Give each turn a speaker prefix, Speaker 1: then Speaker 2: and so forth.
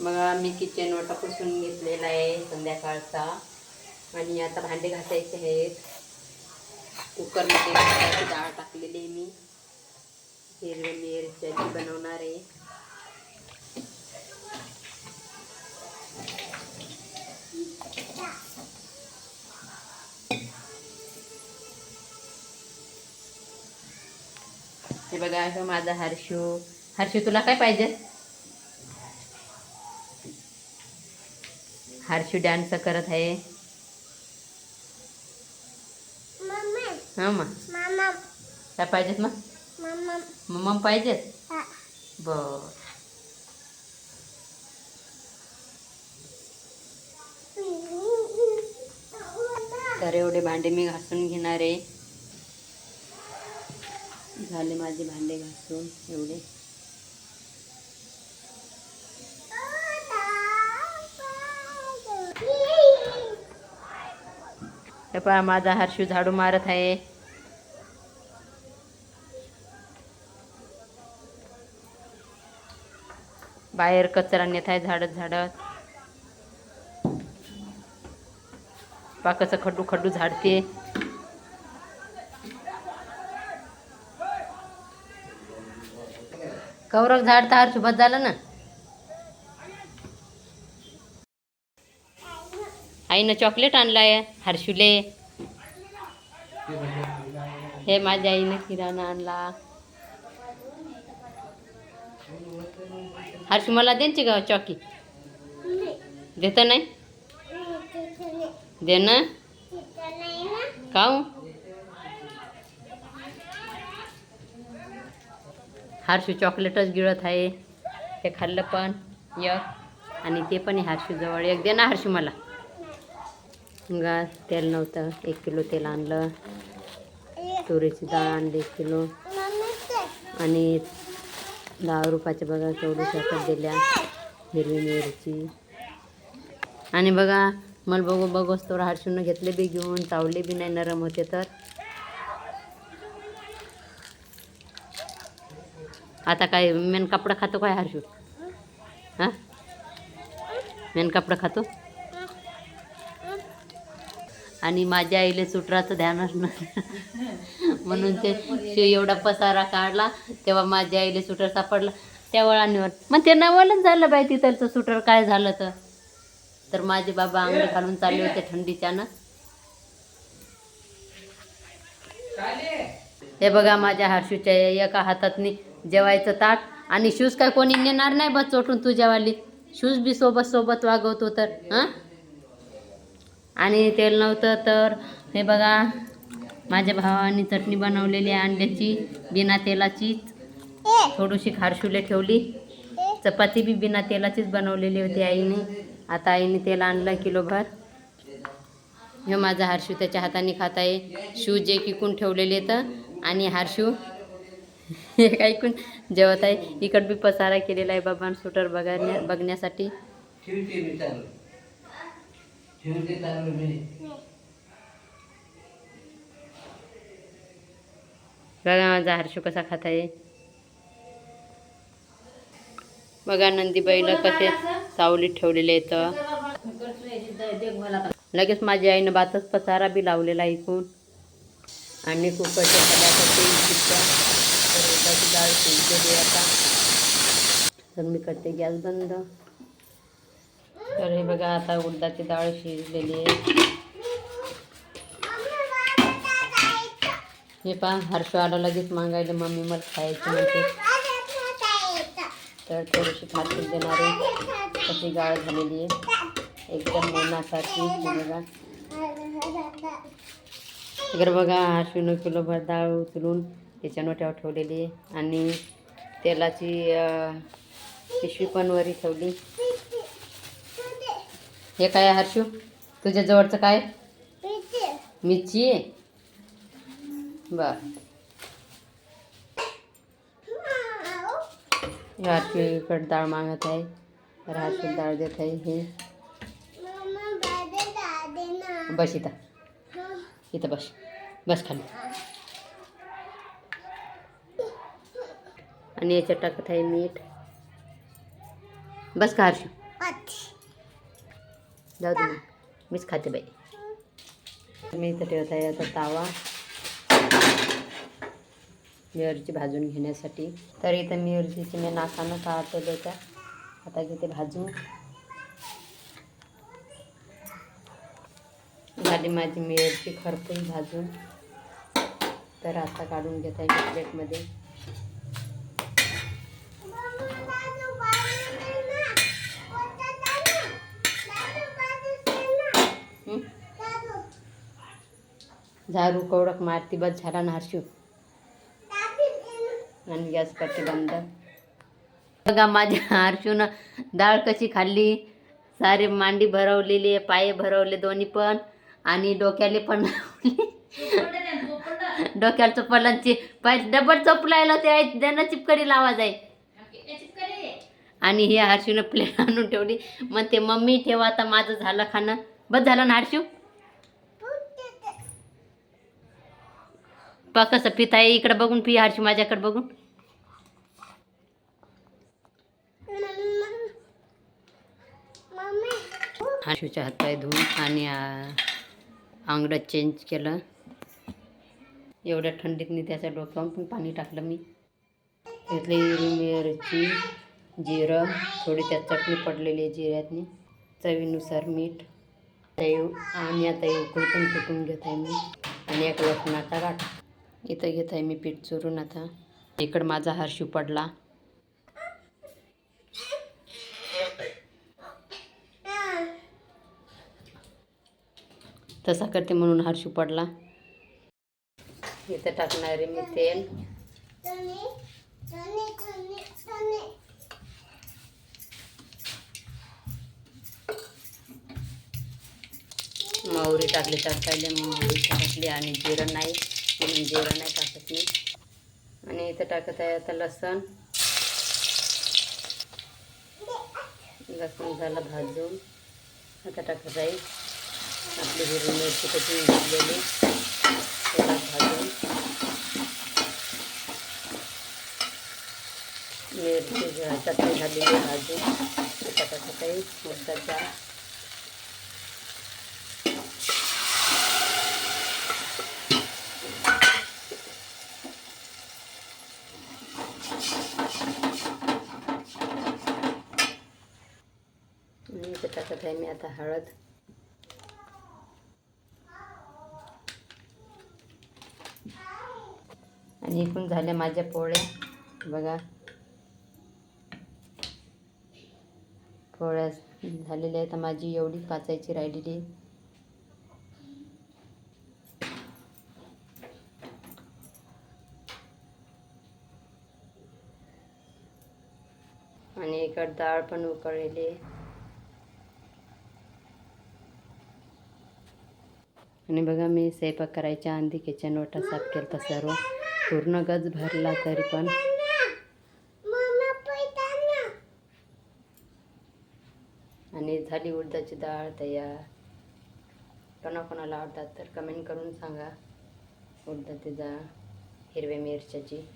Speaker 1: बघा मी किचन वाटा पुसून घेतलेला आहे संध्याकाळचा. आणि आता भांडे घासायचे आहेत. कुकरमध्ये डाळ टाकलेली आहे मी. हिरव्या मिरच्याची बनवणार आहे. हे बघा माझा हर्षू. हर्षू तुला काय पाहिजे? हर्षू डान्स करत आहे. हा मग. काय पाहिजेत मग? मम्मा पाहिजेत? बर. तर एवढे भांडे मी घासून घेणार आहे. झाले माझे भांडे घासून एवढे. हे पहा माझा हर्षू झाडू मारत आहे. बाहेर कचरा नेत आहे झाडत झाडत. पाकाचं खड्डू खड्डू झाडते. कौरव झाड तर हर्षू बस झालं ना? आईनं चॉकलेट आणलाय हर्षुले. हे माझ्या आईनं किराणा आणला. हर्ष मला त्यांची का चॉकी. देत नाही? दे ना. काऊ? हर्षू चॉकलेटच गिळत आहे. ते खाल्लं पण एक. आणि ते पण हारशूजवळ एक दे ना हर्षू मला. गा तेल नव्हतं. एक किलो तेल आणलं. तुरीची डाळ आणली एक किलो. आणि दहा रुपयाच्या बघा चौदशे हातात दिल्या. हिरवी मिरची. आणि बघा मला बघू बघूस तर हाडशून घेतले बी घेऊन चावले बी नाही नरम होते तर. आता काय मेन कपडा खातो काय हर्षू? हां? मेन कपडा खातो? आणि माझ्या आईले सुटराचं ध्यानच नाही म्हणून ते शिव एवढा पसारा काढला तेव्हा माझ्या आईले सुटर सापडला. त्या वळांवर. मग ते नवलच झालं बाई तिथलचं सुटर काय झालं तर? तर माझे बाबा अंगडी घालून चालले होते थंडीच्यानं. हे बघा माझ्या हर्षूच्या एका हातातनी जेवायचं ताट. आणि शूज काय कोणी नेणार नाही बस चोटून तुझ्यावाली. शूज बी सोबत सोबत वागवतो तर हां? आणि तेल नव्हतं तर हे बघा माझ्या भावाने चटणी बनवलेली आहे अंड्याची बिना तेलाचीच. थोडीशी खारशुले ठेवली. चपाती बी बिना तेलाचीच बनवलेली होती आईने. आता आईने तेल आणलं किलोभर. हे माझा हारशू त्याच्या हाताने खात आहे. शूज एक इकून ठेवलेले तर. आणि हारशू एक ऐकून जेवत आहे. इकड बी पसारा केलेला आहे बाबा सुटर बघण्या बघण्यासाठी.
Speaker 2: मी
Speaker 1: बघा माझा हर्षू कसा खात आहे. बघा नंदीबाईला कसे सावलीत ठेवलेले आहेत. लगेच माझ्या आईनं भातच पसारा बी लावलेला इकून. आणि कुकरच्या उडदाची डाळ शिजलेली आता. तर मी करते गॅस बंद. तर हे बघा आता उडदाची डाळ शिजलेली आहे. हे पहा हर्ष आला लगेच मागायला मम्मी मला खायची म्हणते. तर थोडीशी खातील देणार आहे. कशी गाळ झालेली आहे. एकदम मनासारखी बघा. इकडे बघा हर्षूनं किलोभर डाळ उचलून त्याच्या नोट्यावर ठेवलेली आहे. आणि तेलाची पिशवी पण वरी ठेवली. हे काय हर्षू? तुझ्या जवळचं काय? मिरची. आहे बर. हर्षूकडे डाळ मागत आहे. हर्षू डाळ देत आहे हे. बस इथं. इथं बस. बस खाली. आणि याच्यात टाकत आहे मीठ. बस का हर्षू. जाऊ दे मीच खाते बाई. मी इथं ठेवत आहे आता तावा. मिरची भाजून घेण्यासाठी. तर इथं मिरचीची मी नाकानं काढतो होत्या आता घेते भाजून. झाली माझी मिरची खरपूस भाजून. तर आता काढून घेत आहे प्लेटमध्ये हं? झाडू कवडक मारती बस झाला ना हर्षू आणि गॅस कट्टी बंद. बघा माझ्या हर्षूनं डाळ कशी खाल्ली. सारे मांडी भरवलेली आहे पाय भरवले दोन्ही पण. आणि डोक्याले पण डोक्याला चोपलांची पाय डबल चोपलायला ते आहे, त्यांना चिपकडी लावा जाईल आणि हे हर्षूनं प्लेट आणून ठेवली. मग ते मम्मी ठेवा आता माझं झालं खाणं. बस झालं ना हर्षू पा कसं पित आहे इकडे बघून पी आरशू माझ्याकडे बघून. हर्षूच्या हातपाय धुवून आणि अंगडं चेंज केलं. एवढ्या थंडीतनी त्याच्या डोक्यावर पण पाणी टाकलं मी. घेतली हिरवी मिरची जिरं थोडी त्यात चटणी पडलेली आहे जिऱ्यातनी चवीनुसार मीठ. तैव आणि आता हे उकळून फुटून घेत आहे मी. आणि एक लसणाचा गाठ इथं घेत आहे मी पीठ चुरून आता. इकडं माझा हर्षू पडला. तसा करते म्हणून हर्षू पडला. इथं टाकणार आहे मी तेल. मोहरी टाकली तर पहिले मोहरी टाकली आणि जिरं नाही म्हणून जिरं नाही टाकत मी. आणि इथं टाकत आहे आता लसण. लसण झालं भाजून. आता टाकत आहे आपली हिरवी मिरची कशी घेतलेली त्याला भाजून. मिरची चटणी झालेली भाजून. टाकत आहे मुद्दाचा आणि इथे टाकत आहे मी आता हळद. आणि इकडून झाल्या माझ्या पोळ्या. बघा. पोळ्या झालेल्या आहेत. माझी एवढी पाचायची राहिलेली. आणि इकडं डाळ पण उकळलेली. आहे आणि बघा मी स्वयंपाक करायच्या आधी किचन वाटा साफ केलं तर सर्व. पूर्ण गज भरला तरी पण. आणि झाली उडदाची डाळ तयार. कोणाकोणाला आवडतात तर कमेंट करून सांगा. उडदाची डाळ हिरव्या मिरच्याची.